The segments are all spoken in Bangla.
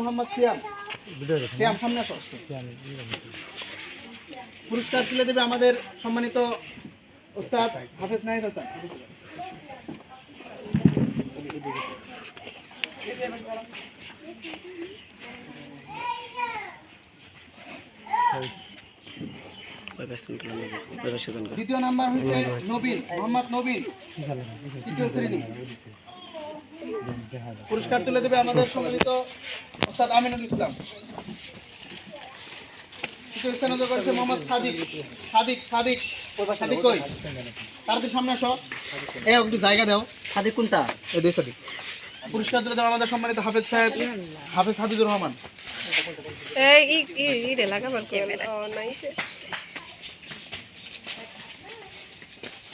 মোহাম্মদ সিয়াম। সিয়াম সামনে আসো। পুরস্কার তুলে দেবে আমাদের সম্মানিত ওস্তাদ হাফেজ নাহিদ হাসান। দ্বিতীয় নাম্বার হচ্ছে নবীন। মোহাম্মদ নবীন। তৃতীয় শ্রেণি। পুরস্কার তুলে দেবে আমাদের সম্মানিত ওস্তাদ আমিনুল ইসলাম। তৃতীয় মোহাম্মদ সাদিক। সাদিক সাদিক সাদিক কই? তাড়াতাড়ি সামনে আসো। এই একটু জায়গা দাও। সাদিক কোনটা? এই দুই সাদিক। পুরস্কার তুলে দেবে আমাদের সম্মানিত হাফেজ সাহেব হাফেজ হাফিজুর রহমান। এই ই ই ইরে লাগাবার ক্যামেরা ও নাইছে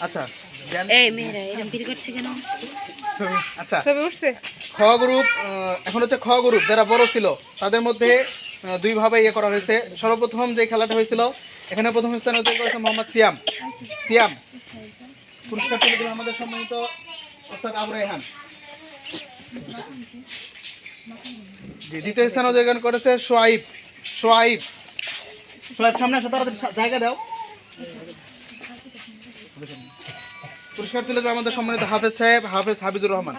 আচ্ছা এই মেয়েরা এরকম বিড়ি করছে কেন? আচ্ছা। উঠছে? খ গ্রুপ এখন হচ্ছে খ গ্রুপ যারা বড় ছিল তাদের মধ্যে আহ, দুই ভাবে ইয়ে করা হয়েছে। সর্বপ্রথম যে খেলাটা হয়েছিল এখানে প্রথম স্থান অধিকার করেছে মোহাম্মদ সিয়াম। সিয়াম পুরস্কার তুলে দেবে আমাদের সম্মানিত ওস্তাদ আবু রেহান। দ্বিতীয় স্থান অধিকার করেছে সোয়াইব সোয়াইব। সোয়াইব সামনে আসো তাড়াতাড়ি জায়গা দাও। পুরস্কার তুলে আমাদের সম্মানিত হাফেজ সাহেব হাফেজ হাবিজুর রহমান।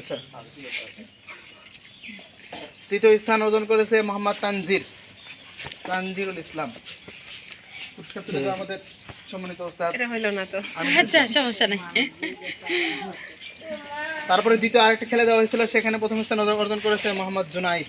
আচ্ছা। তৃতীয় স্থান অর্জন করেছে মোহাম্মদ তানজির। তানজিরুল ইসলাম। পুরস্কার তুলে দেবে আমাদের সম্মানিত ওস্তাদ। হইল না তো। আচ্ছা সমস্যা নেই। তারপরে দ্বিতীয় আরেকটা খেলে দেওয়া হয়েছিল সেখানে প্রথম স্থান অর্জন করেছে মোহাম্মদ জুনাই